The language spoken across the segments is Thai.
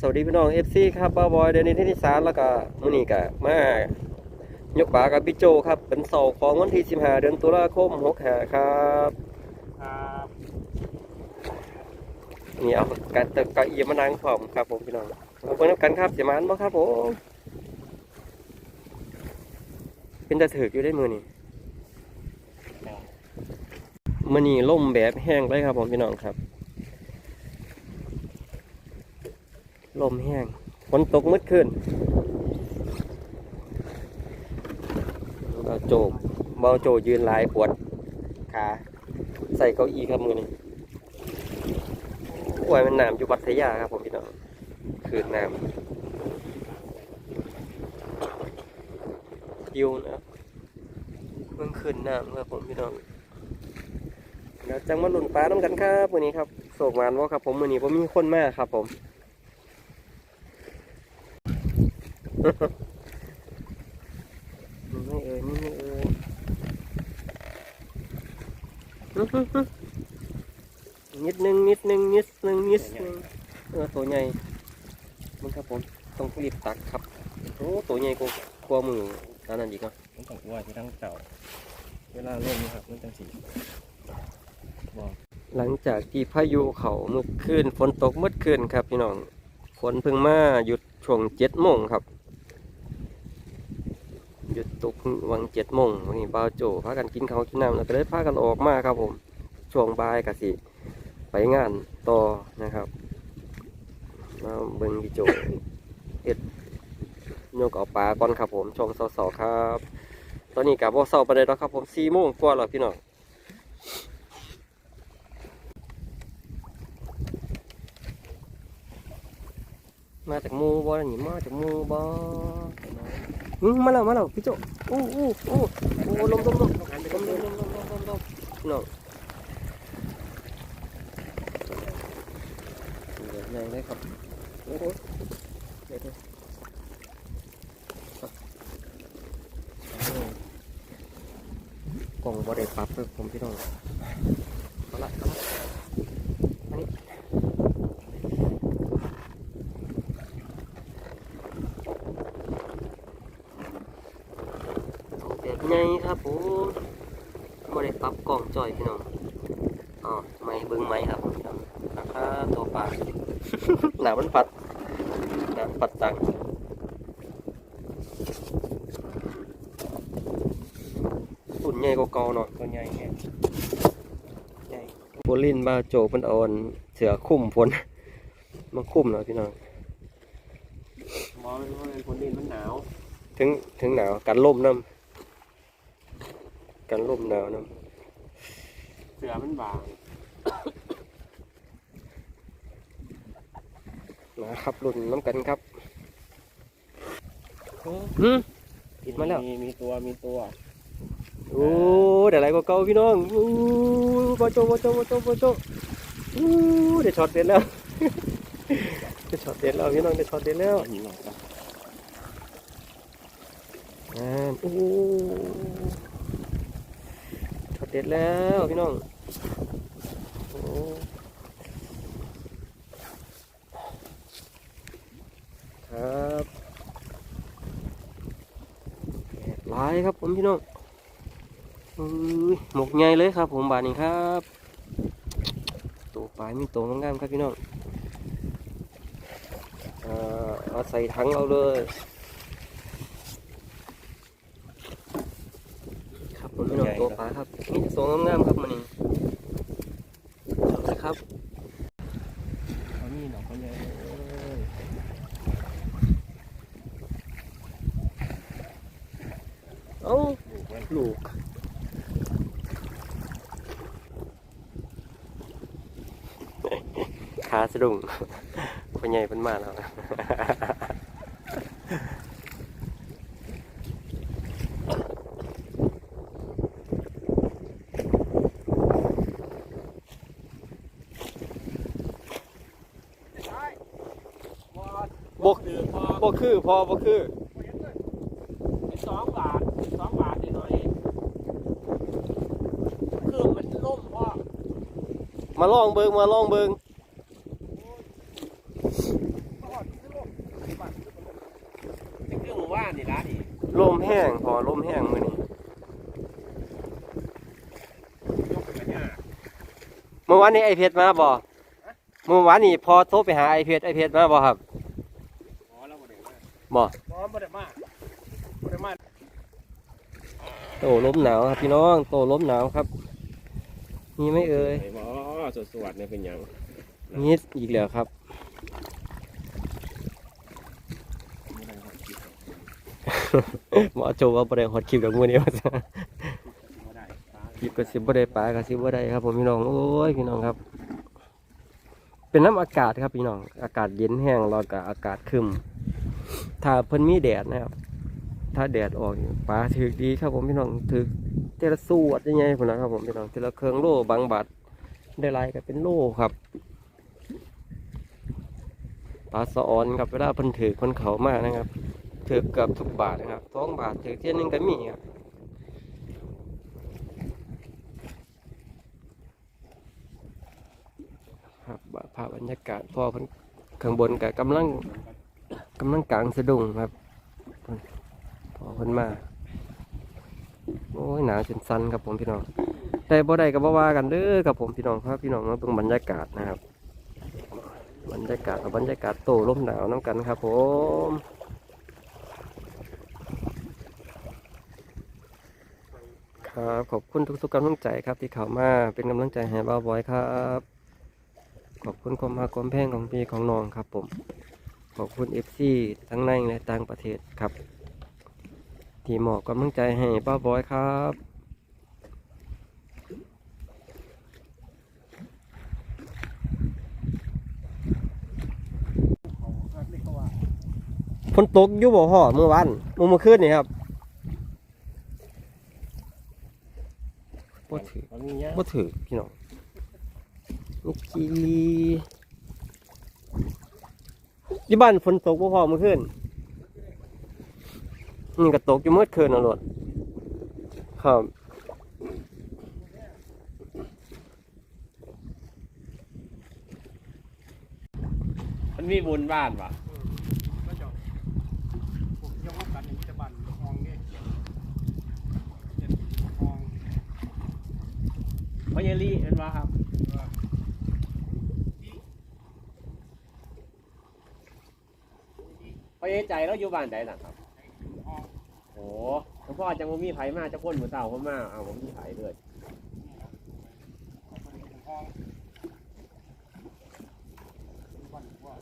สวัสดีพี่น้อง FC ครับบ้าบอยเดนนิทิสารแล้วก็มื้อนี้ก็มายกปากับพี่โจครับเป็นเสาร์ของวันที่15เดือนตุลาคม65ครับครับนี่เอาการเตะเก้าอี้มานั่งพร้อมครับผมพี่น้องเอาเพิ่นกันครับสิมานบ่ครับผมเป็นตะถึกอยู่ได้มือนี่มื้อนี้ล่มแบบแห้งเลยครับผมพี่น้องครับ ลมแห้งฝนตกมืดขึ้นเบาโจเบาโจยืนหลายปวดขาใส่เก้าอี้ครับมือนี้ป่วยมันน้ำอยู่พัทยาครับผมพี่น้องคืนน้ำยิวนะเพิ่งคืนน้ำครับผมพี่น้องเดี๋ยวจังมาหลุนปลาน้ำกันครับวันนี้ครับโศกมานว่าครับผมวันนี้ผมมีคนมากครับผม นี่ไม่เอ่ยนี่ไม่เอ่ยนิดนึงนิดนึงนิดนึงนิดนึงเออตัวใหญ่มันครับผมต้องรีบตักครับโอ้ตัวใหญ่กว่ากว่ามืออันนั้นอีกเนาะมันต้องอ้วนที่ทั้งเก่าเวลาเล่นนี่ครับมันจังสีบอกหลังจากที่พายุเขาเมื่อคืนฝนตกเมื่อคืนครับพี่น้องฝนเพิ่งมาหยุดช่วงเจ็ดโมงครับ ดตกวังเจ็ดโมงวันนี้บ่าวโจพากันกินข้าวกินน้ำแล้วก็เลยพากันออกมาครับผมช่วงบ่ายกะสิไปงานต่อนะครับมาเบิ้งพี่โจเอ็ดโยกเอาปลาก่อนครับผมช่วงเสาๆครับ ตอนนี้กับว่าเสาไปเลยแล้วครับผมสี่โมงกว่าแล้วพี่น้อง มาจากมูบ่นี่มาจากมูบอืมาแล้วมาแล้วพี่โจอู้อู้อู้โอ้ลมลมลมลมลมลมลมลมลมน้องเดี๋ยวยังได้ครับโอ้โหเดี๋ยวเดี๋ยกล่องบ่ได้ปรับเลยผมพี่น้องเอาละเอาละอันนี้ แบบไง ครับผมไม่ได้ปรับกล่องจ่อยพี่น้องอ๋อไม่เบิ้งไม้ครับผมพี่น้องราคาตัวปลาหนามันปัดหนาปัดตังอุ่นใหญ่กว่าเก่าเนาะตัวใหญ่แค่ใหญ่โบลินบาโจเป็นเอาอันเสือคุ้มฝนมาคุ้มเนาะพี่น้องมองว่าเป็นคนดินมันหนาว ถึงถึงหนาวกันล่มน้ำ กันล่มหนาวน้ำเสือมันบางนะครับรุ่นน้ำกันครับอืมมาแล้วมีตัว มีตัว โอ้เดี๋ยวไรก็เก่าพี่น้องโอ้บอโจบอโจบอโจบอโจโอ้เดี๋ยวช็อตเด็ดแล้วเดี๋ยวช็อตเด็ดแล้วพี่น้องเดี๋ยวช็อตเด็ดแล้วหินหน่อยครับอ่าโอ้ช็อต เด็ดแล้วพี่น้องโอ้ครับหลายครับผมพี่น้องอุ้ยหมกใหญ่เลยครับ ผมบาทนี้ครับตัวปลายมีตัวงามๆครับพี่น้องอ่าเอาใส่ถังเอาเลยครับผมพี่น้องตัวปลาครับนี่จะ ตัวงามๆครับมันนี่ครับเขามีหนองเขาใหญ่เลยเอ้าลูกขาสะดุ้งคนใหญ่เป็นมาแล้วบก คือพอ บ่คือ พอบ่คือสองบาทสองบาทนิดหน่อยคือมันล่มพ่อมาลองเบิงมาลองเบิงทอดบ้านนี่ร้านนี่ลมแห้งพอลมแห้งมื้อนี้ยกกันยากเมื่อวานนี้ไอเพชรมาบ่เมื่อวานนี้พอโทรไปหาไอเพชรไอเพชรมาบ่ครับอ๋อแล้วบ่ได้ มาบ่อ๋อบ่ได้มาบ่ได้มาโตลมหนาวครับพี่น้อง โตลมหนาวครับมีไหมเอ่ยไอ้บ่สวดสวดเนี่ยเป็นหยังมีอีกแล้วครับไม่ได้ครับคิดหมอโจว่าบ่ได้ฮอดคลิปดอกมื้อนี้ว่าซะบ่ได้ตาคลิปก็สิบ่ได้ปลาก็สิบ่ได้ครับผมพี่น้องโอ้ยพี่น้องครับ เป็นน้ำอากาศครับพี่น้องอากาศเย็นแห้งแล้วก็อากาศครึม ถ้าเพิ่นมีแดดนะครับ ถ้าแดดออกนี่ปลาถือดีครับผมพี่น้องถือเทละสวดยังไงพุ่นะครับผมพี่น้องเทละเครื่องโล่บางบาทได้ลายก็เป็นโล่ครับปลาสะออนครับเวลาเพิ่นถือคนเขามากนะครับถือเกือบทุกบาทนะครับสองบาทถือเที่ยนึงก็มีครับครับภาพบรรยากาศพอเพิ่นข้างบนกับกำลัง กำลังกลางสะดุ้งครับเพิ่นพอเพิ่นมาโอ้ยหนาวจนสั่นครับผมพี่น้องได้บ่ได้ก็บ่ว่ากันเด้อครับผมพี่น้องครับพี่น้องมาเบิ่งบรรยากาศนะครับ บรรยากาศบรรยากาศโตลมหนาวน้ำกันครับ ผมครับขอบคุณทุกๆกำลังใจครับที่เข้ามาเป็นกำลังใจให้บ้าบอยครับ ขอบคุณความมาความแพงของพี่ของน้องครับผม ขอบคุณเอฟซีทั้งในและต่างประเทศครับ ที่มอบกำลังใจให้ป้าบอยครับฝนตกอยู่บ่ห่อเมื่อวานเมื่อเมื่อคืนนี่ครับบ่ถือมันมีเงี้ยบ่ถือพี่น้องนี่กี ที่บ้านฝนตกบ่พอเมื่อคืนนี่ก็ตกอยู่เมื่อคืนน่ะโลดครับมันมีบุญบ้านปะก็จะผมยกรับกันอย่างนี้จะบันห้องนี่เจ็ดห้องพญาลีเห็นปะครับ พญาใจแล้วอยู่บ้านใดล่ะครับโอ้หลวงพ่อจังว่มีไผมาจะพ่นหมือเต่าผมมาเอาผมมีไผด้วยห้องวันว่า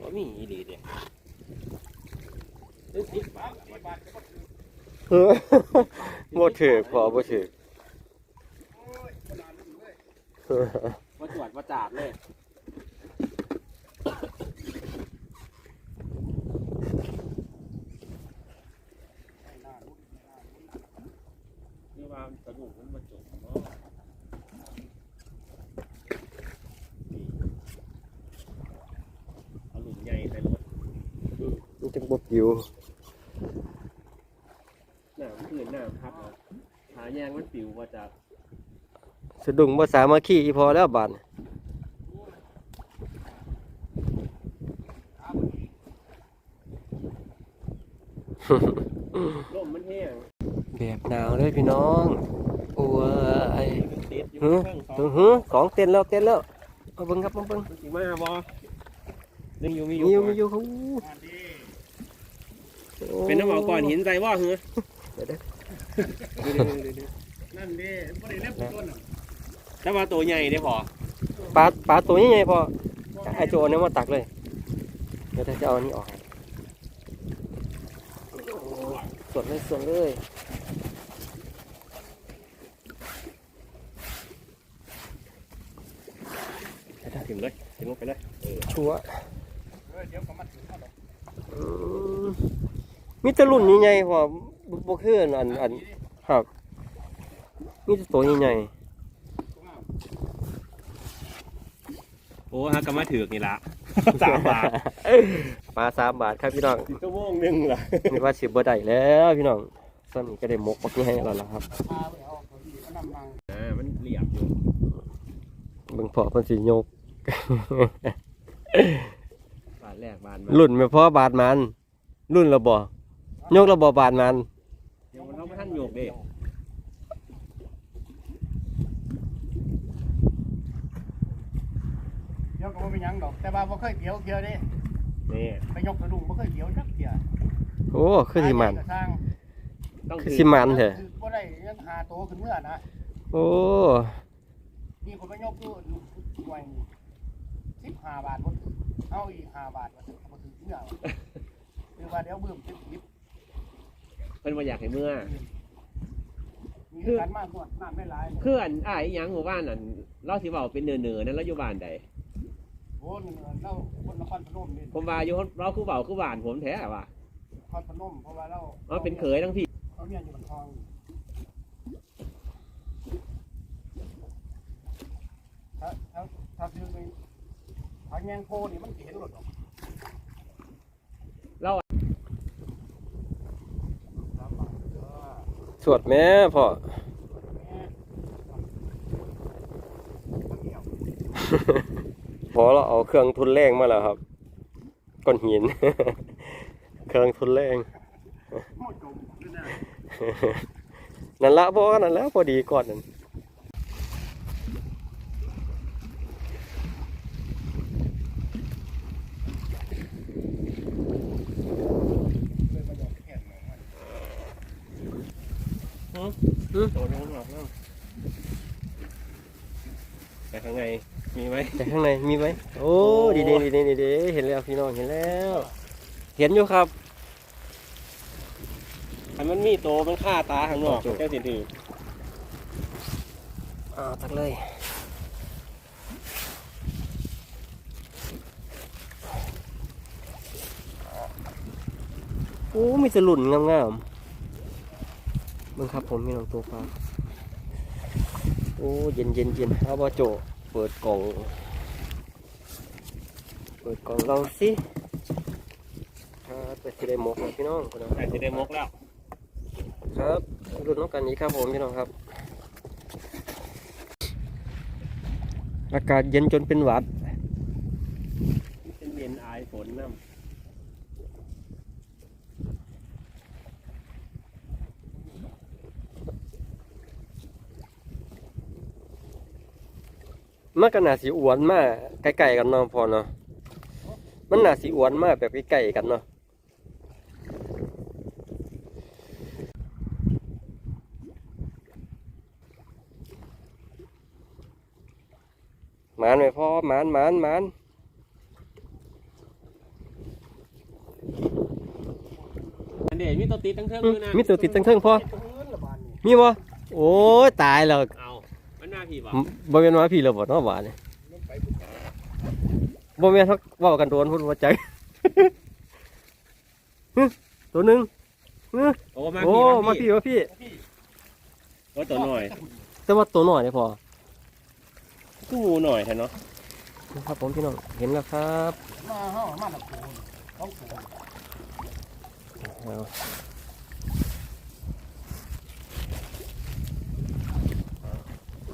ว่ามีอีหลีเดียบ้านบ้านก็คือ บ่ถือพอบ่ถือโอ้ยขนาดนี้เลยว่าตรวจว่าจาดเลยไม่น่ารู้ไม่น่ารู้นี่ว่ากระดูกมันมาจบเนาะนี่เอาหลุมใหญ่ใส่รถมันจังบ่ปิว หนามคืนหนามครับนะหาแยงมันปิวมาจากสะดุ้งบ่สามัคคีพอแล้วบาดร่มมันแห้งแบบหนาวเลยพี่น้องโอ้ยติดอยู่หือข้างสองหือหือสองเต้นแล้วเต้นแล้วมาเบิ่งครับมาเบิ่งมันสิมาบ่ยังอยู่มีอมีอยู่ยู่มีอยู่เขาบ้านดีโอ้เป็นน้ำเอาก่อนหินใส่บ่เหรอเดี๋ยวเด้อนั่นดีไม่ได้เล็บต้นอะถ้าว่าตัวใหญ่ได้พอปลาปลาตัวใหญ่ๆพอไอโจเอาเนี่ยมาตักเลย เดี๋ยวจะเอาอันนี้ออกให้โอ้ยสดเลยสดเลยถึงเลยถึงลงไปเลยเออชัวร์เออเดี๋ยวก็มาถึงแล้วอืมมีแต่รุ่นใหญ่ๆพอ บ่บ่คืออันอันอันครับมีแต่ตัวใหญ่โอ้ฮะก็มาถือกนี่ละ สามบาทๆปลาสามบาทครับพี่น้องสิชั่วโมงหนึงล่ะนี่ว่าสิบ่ได้แล้วพี่น้องซ้ำนี้ก็ได้หมกปักใหญ่แล้วล่ะครับพาไปเอาเขาดีขนาน้ำมังอ่ามันเรียบอยู่เบิ่งพ่อเพิ่นสิยก บานแรกบานรุ่นไม่พอบาดมัน รุ่นระบ่ยกระบ่บาดมัน กเด้เดี๋ยวก็บ่เป็นหยังดอก แต่ว่าบ่เคยเกี่ยวเกี่ยวเด้นี่ไปยกกระดุมบ่เคยเกี่ยวจักเกี่ยวโอ้คือสิมันไปสร้างต้องคือสิมันเถอะคือบ่ได้ยังหาโตขึ้นเมื่อนะโอ้นี่คนไปยกอยู่หน่วยสิบห้าบาทบ่ถึงเอาอีกห้าบาทบ่ถึงบ่ถึงเมื่อวะคือว่าเดี๋ยวเบิ่มสิบสิบเพิ่นมาอยากให้เมื่อมี การมากกว่าน้ำไม่หลายเพื่อนอ้ายอีหยังหมู่บ้านนั่นเราสิเว้าเป็นเนือๆนั่นเราอยู่บ้านใดโอ้นี่เราคนนครพนมนี่ผมว่าอยู่เราคือเว้าคือบ้านผมแท้ว่ะนครพนมเพราะว่าเราเราเป็นเขยทั้งพี่เขาเรียนอยู่บนทองถ้าถ้าถ้าซื้อไปทางแยงโพนี่มันสิเห็นรถดอก เรา สามบาทเออ สวดแม่พ่อแม่มันเดียวพอเราเอาเครื่องทุนแรงมาแล้วครับก้อนหิน เครื่องทุนแรงหมดจมด้วยนะนั่นละพอนั่นแล้วพอดีก่อนนั่น เลยมาหยอกแขนหน่อยมัน โตน้องหรอกเนาะแต่ข้างในมีไหม แต่ ข้างในมีไหมโอ้ดีดีดีดีดีดีเห็นแล้วพี่น้องเห็นแล้ว เห็นอยู่ครับอันมันมีโตมันฆ่าตาข้างนอกแค่สิถืออ่าตักเลยโอ้มีสลุนงามๆมึงครับผมมีน้องตัวปลาโอ้เย็นเย็นเย็นเอาบาโจ เปิดกล่อง เปิดกล่องเราสิครับเปิดสิได้หมกครับพี่น้องคุณน้องแต่สิได้มกแล้ว ครับรุ่นน้องกันนี้ครับผมพี่น้องครับ อากาศเย็นจนเป็นหวัดเป็นเย็นอายฝนน้มันก็น่าสีอ้วนมากใกล้ๆกันเนาะพอเนาะ มันน่าสีอ้วนมากแบบใกล้ๆกันเนาะหมานไหมพ่อหมานหมานหมานำอันเดชมีตัวติดทั้งเทิงอื้อด้วยนะมีตัวติดตั้งเทิงพ่อเงินละบาทนี่มีบ่โอ้ยตายแล้วเอามันมาพี่บ่บ่แม่นว่าพี่แล้วบ่เนาะหวานนี่ลงไปพุ่น บ่แม่นเขาเว้ากันโดนพุ่นหัวใจ ฮึตัวหนึงโอ้มาโอ้พี่มาพี่มาพี่พี่ โอ้ตัวหน่อยแต่ว่าตัวน้อยนี่พอกูงูหน่อยแท้เนาะครับผมพี่น้องเห็นแล้วครับมาเฮามาตะโกนต้องโกนเอา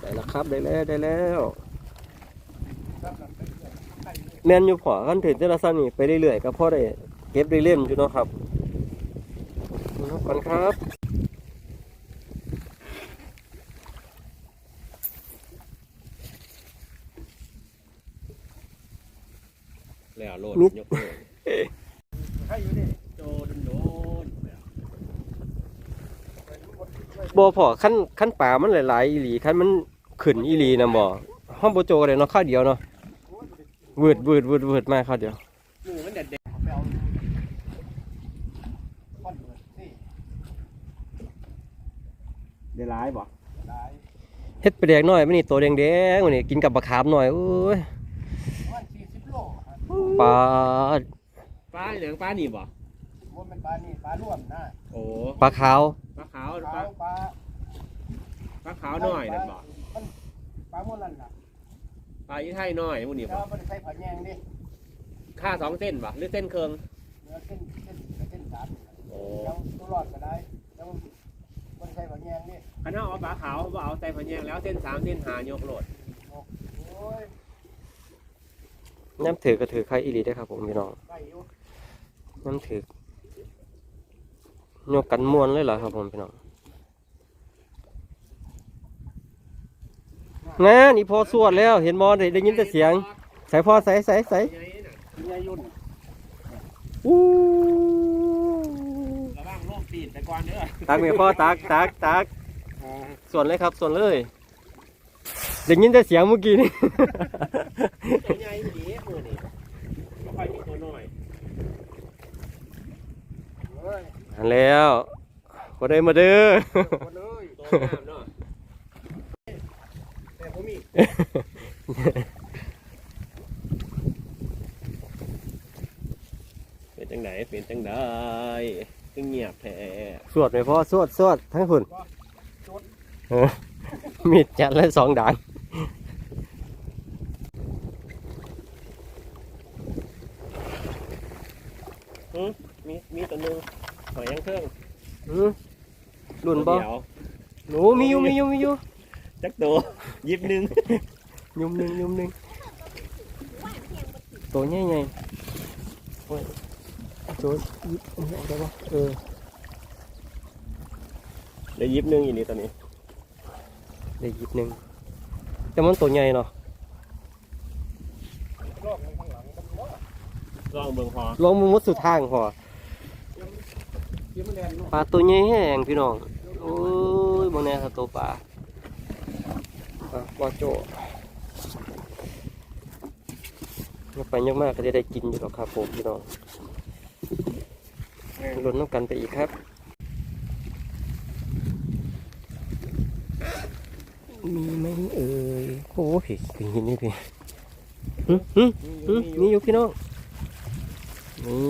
ได้แล้วครับได้แล้วได้แล้ว ครับนั่นเป็นเรื่องใครเนี่ย แม่นอยู่พอคันถึงแต่ละซ้ำนี่ไปเรื่อยๆก็พอได้เก็บได้เล่นอยู่เนาะครับขอบคุณครับแล้วโลดยกโลดใครอยู่นี่โจโดนโดนบ่พอขั้นขั้นป่ามันหลายๆอีหลีขั้นมันขึ้นอีหลีนะบ่ห้องโบโจก็เลยเนาะข้าวเดียวเนาะ วืดวืดวืดวืดมาข้าวเดียวหมูมันเด็ดเด็ดไปเอาก้อนเบิดนี่เดี๋ยวร้ายบ่หลายเฮ็ดไปแดกหน่อยมันนี่ตัวแดงๆมันนี่กินกับบักขามหน่อยโอ้ยประมาณ40โลฮะปลาปลาเหลืองปลานี่บ่บ่แม่นปลานี่ปลาร่วมนะโอ้ปลาขาวปลาขาวปปลาลาปลาปลาขาวหน่อยนั่นบ่มันปลาหมดนั่นน่ะ ปลาอีไทยหน่อยหมูนี่แต่บ่ว่าบ่ได้ใส่ผ้าแยงดิค่าสองเส้นบ่หรือเส้นเคือง เนื้อเส้นเส้นเส้นสามนี่น่ะโอ้ยังตัวรอดก็ได้ยังบ่ได้ใส่ผ้าแยงดิคันเฮาเอาปลาขาวบ่เอาใส่พะแยงแล้วเส้นสามเส้นหายกโหลดโอ้ยน้ำถือก็ถือใครอีหลีได้อครับผมพี่น้องได้อยู่น้ำถือยกกันมวนเลยเหรอครับผมพี่น้อง นะนี่พอสวดแล้วเห็นบอลได้ยินแต่เสียง ใส่พอใส่ใส่ใส่ใหญ่น่ะยายยุ่นอู้ระวังโรคตีนไปก่อนเด้อตักเนี่ยพ่อตักตักตักส่วนเลยครับส่วนเลยได้ยินแต่เสียงเมื่อกี้นี่ตัวใหญ่ดีมือนี่บ่ค่อยมีตัวน้อยเฮ้ยอันแล้วพอได้มาเด้อคนเลยตัวงามเนาะแต่ผมมี เป็นจังไดเป็นจังไดคือเงียบแท้สวดไหมพ่อสวดสวดทั้งหุ่นเออมีดจัดเลยสองด่านมีมีตัวหนึงหอยยังเครื่องอืมรุ่นบ่เดี๋ยวหนูมีอยู่มีอยู่มีอยู่ จักตัวยิบหนึงยุ่มหนึ่งยุ่มหนึ่งตัวใหญ่ใหญ่โอ้ยตัวยิบอันนี้เอาได้ปะเออเดี๋ยวยิบหนึงอีนี่ตัวนี้ได้ยิบหนึ่งแต่มันตัวใหญ่เนาะรอบข้างหลังมันว่าลองเบิ่งพอลองมุมมุดสุดทางพอยังไม่แรงเนาะปลาตัวใหญ่แห้งพี่น้อง โอ้ยบางแน่ครับตัวปลา ปลาปลาโจยกไปยกมากก็จะได้กินอยู่หรอกครับผมพี่น้องลุ้นน้ำกันไปอีกครับมีไหมเอ่ยโอ้พี่เป็นหินนี่พี่หึหึหึนี่อยู่พี่น้องนี่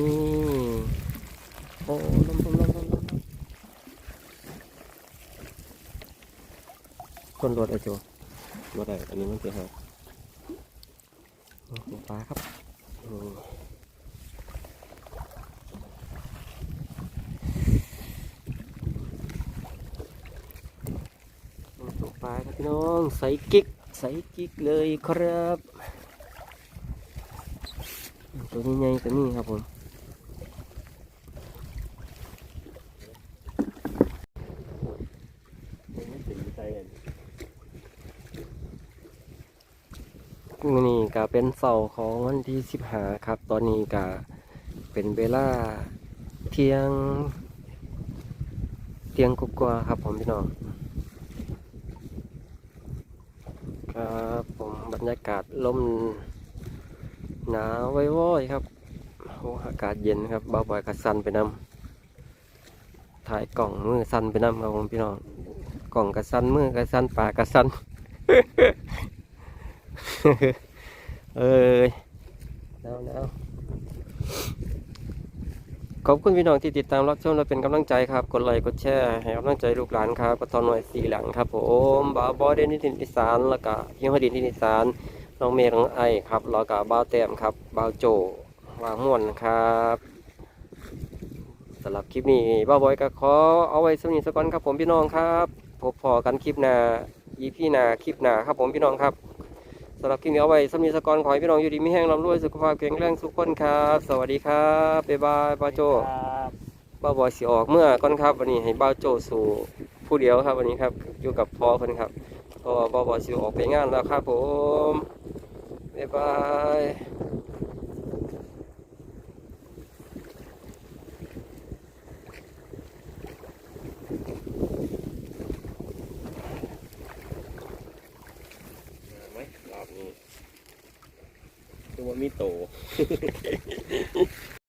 โอ้ลมลมลมลมลมคนรถไอ้โจ บ่ได้ อันนี้มันสิหาโอ้โหปลาครับนี่โอ้โหปลาครับพี่น้องใส่กิ๊กใส่กิ๊กเลยครับ ตัวนี้ใหญ่ตัวนี้ครับผม มันสิใส่กัน มือนี้ก็เป็นเสาร์ของวันที่สิบหาครับ ตอนนี้ก็เป็นเวลาเที่ยง เที่ยงกว่าครับผมพี่น้องครับผมบรรยากาศลมหนาวไว้ๆครับโอ้อากาศเย็นครับเบาบ่อยกระสันไปนำถ่ายกล่องมือสันไปนำครับผมพี่น้องกล่องกระสันมือกระสันปากกระสัน เอ้ยหนาวหนาวขอบคุณพี่น้องที่ติดตามรับชมและเป็นกำลังใจครับ กดไลค์กดแชร์ให้กำลังใจลูกหลานครับก็ตอนหน่วยสีหลังครับผมบาวบอเดนนิตินอีสานแล้วก็ยิงฮดินนิตินอีสานน้องเมย์น้องไอครับแล้วก็บ้าวแต้มครับบ้าวโจวางม่วนครับสำหรับคลิปนี้บ้าวบอยก็ขอเอาไว้สำนีสักก่อนครับผมพี่น้องครับพบพอกันคลิปหน้าอีพี่หน้าคลิปหน้าครับผมพี่น้องครับสำหรับคลิปนี้เอาไว้สำนีสักก่อนขอให้พี่น้องอยู่ดีมีแห้งร่ำรวยสุขภาพแข็งแรงทุกคนครับ สวัสดีครับบ๊ายบายบ้าวโจครับบ้าวบอยสิออกเมื่อก่อนครับ วันนี้ให้บ้าวโจสู่ผู้เดียวครับ วันนี้ครับอยู่กับพ่อคนครับเพราะว่าบ้าวบอยสิออกไปงานแล้วครับผมบ๊ายบาย ไหมรอบนี้คือว่า มีโต